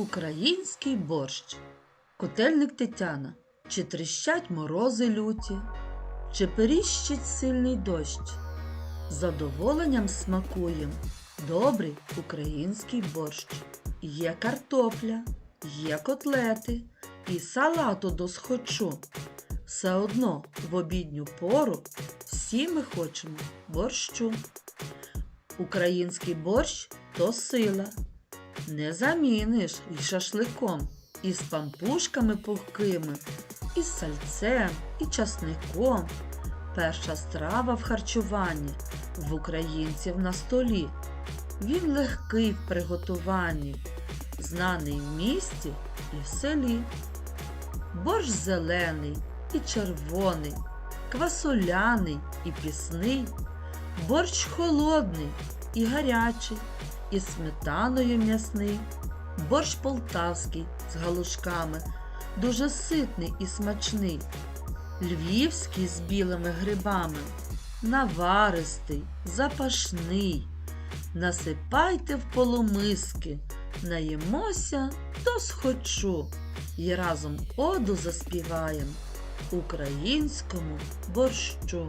Український борщ. Котельник Тетяна. Чи тріщать морози люті, чи періщить сильний дощ. Задоволенням смакуєм добрий український борщ. Є картопля, є котлети і салату досхочу. Все одно в обідню пору всі ми хочемо борщу. Український борщ то сила. Не заміниш і шашликом, і з пампушками пухкими, і з сальцем, і часником. Перша страва в харчуванні в українців на столі. Він легкий в приготуванні, знаний в місті і в селі. Борщ зелений і червоний, квасоляний і пісний, борщ холодний і гарячий, і сметаною м'ясний, борщ полтавський з галушками, дуже ситний і смачний, львівський з білими грибами, наваристий, запашний. Насипайте в полумиски, наїмося до схочу і разом оду заспіваєм українському борщу.